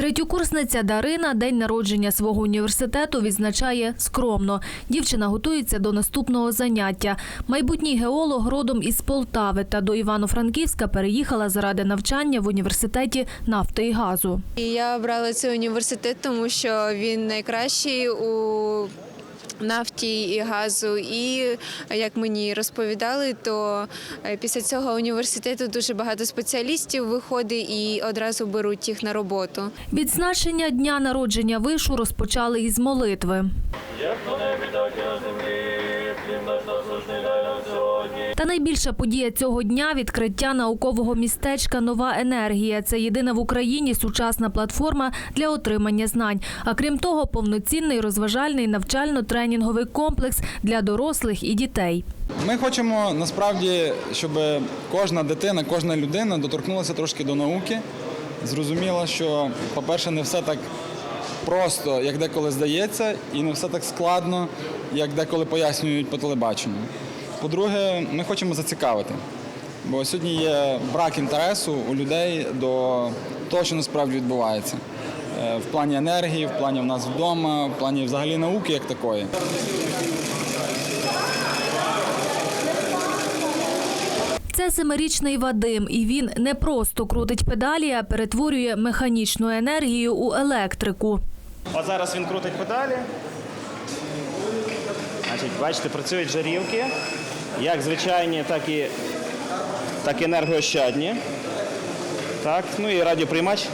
Третьокурсниця Дарина день народження свого університету відзначає скромно. Дівчина готується до наступного заняття. Майбутній геолог родом із Полтави та до Івано-Франківська переїхала заради навчання в університеті нафти і газу. Я обрала цей університет, тому що він найкращий у нафті і газу. І як мені розповідали, то е, після цього університету дуже багато спеціалістів виходить і одразу беруть їх на роботу. Відзначення дня народження вишу розпочали із молитви. Та найбільша подія цього дня відкриття наукового містечка Нова енергія. Це єдина в Україні сучасна платформа для отримання знань. А крім того, повноцінний розважальний навчально-тренінговий комплекс для дорослих і дітей. Ми хочемо насправді, щоб кожна дитина, кожна людина доторкнулася трошки до науки, зрозуміла, що, по-перше, не все так просто, як деколи здається, і не все так складно, як деколи пояснюють по телебаченню. По-друге, ми хочемо зацікавити. Бо сьогодні є брак інтересу у людей до того, що насправді відбувається. Е, В плані енергії, в плані в нас вдома, в плані взагалі науки як такої. Семирічний Вадим, і він не просто крутить педалі, а перетворює механічну енергію у електрику. От зараз він крутить педалі. Значить, бачите, працюють жарівки, як звичайні, так і, так і енергоощадні. Так, ну і радіоприймач.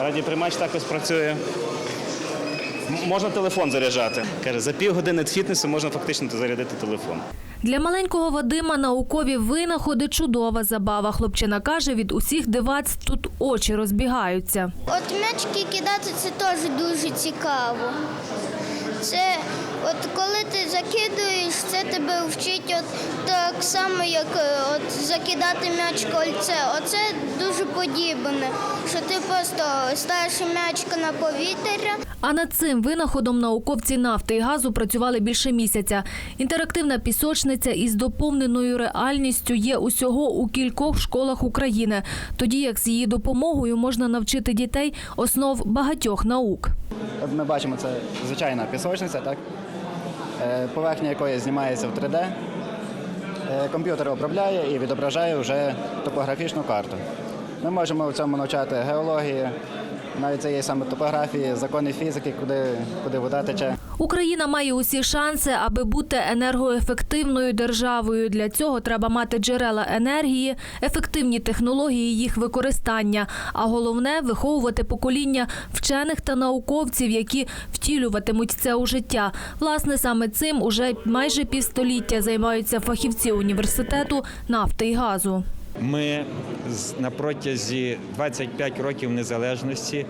Радіоприймач також працює. Можна телефон заряджати. Каже, за півгодини фітнесу можна фактично зарядити телефон. Для маленького Вадима наукові винаходи чудова забава. Хлопчина каже, від усіх диваць тут очі розбігаються. От м'ячки кидати це теж дуже цікаво. Це от коли ти закидуєш, це тебе вчить от так само, як е, от закидати м'яч кольце. Оце дуже подібне, що ти просто ставиш м'ячка на повітря, А над цим винаходом науковці нафти і газу працювали більше місяця. Інтерактивна пісочниця із доповненою реальністю є усього у кількох школах України, тоді як з її допомогою можна навчити дітей основ багатьох наук. От ми бачимо, це звичайна пісочниця, так? Е, поверхня якої знімається в 3D. Е, Комп'ютер обробляє і відображає вже топографічну карту. Ми можемо в цьому навчати геології, навіть цієї саме топографії, закони фізики, куди, куди вода тече. Україна має усі шанси, аби бути енергоефективною державою. Для цього треба мати джерела енергії, ефективні технології їх використання. А головне виховувати покоління вчених та науковців, які втілюватимуть це у життя. Власне, саме цим уже майже півстоліття займаються фахівці університету нафти і газу. Ми на протязі 25 років незалежності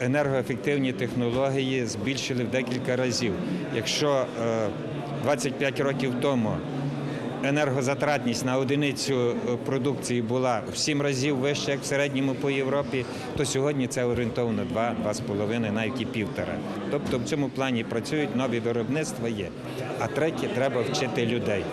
енергоефективні технології збільшили в декілька разів. Якщо е, 25 років тому енергозатратність на одиницю е, продукції була в 7 разів вища, як в середньому по Європі, то сьогодні це орієнтовно 2-2,5, навіть і півтора. Тобто в цьому плані працюють нові виробництва є. А третє треба вчити людей.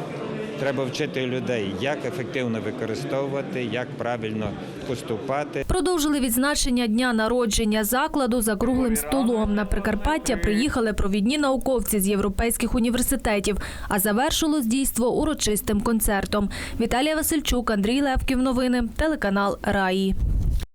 Треба вчити людей, як ефективно використовувати, як правильно поступати. Продовжили відзначення дня народження закладу за круглим столом. На Прикарпаття приїхали провідні науковці з європейських університетів, а завершилось дійство урочистим концертом. Віталія Васильчук, Андрій Левків. Новини, телеканал Раї.